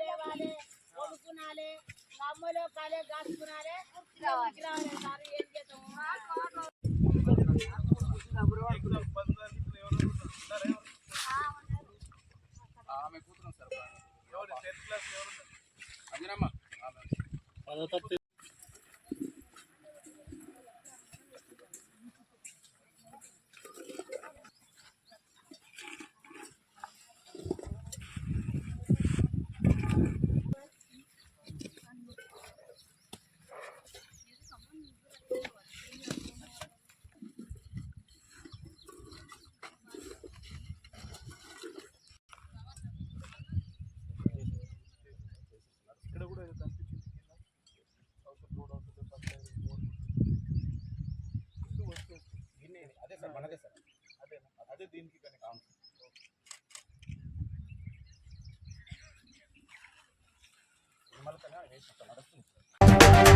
లేవాలి కొనుక్కునాలి అమ్మలో కాలే కాసుకునాలి రావాలి సార్ ఏం చేద్దాము ఆమె కూతురు సార్ ఎవరు పదో తరగతి సార్ మనదే సార్ అదే అదే దీనికి కనుక అవును నిర్మలతగా వేసి నడుస్తుంది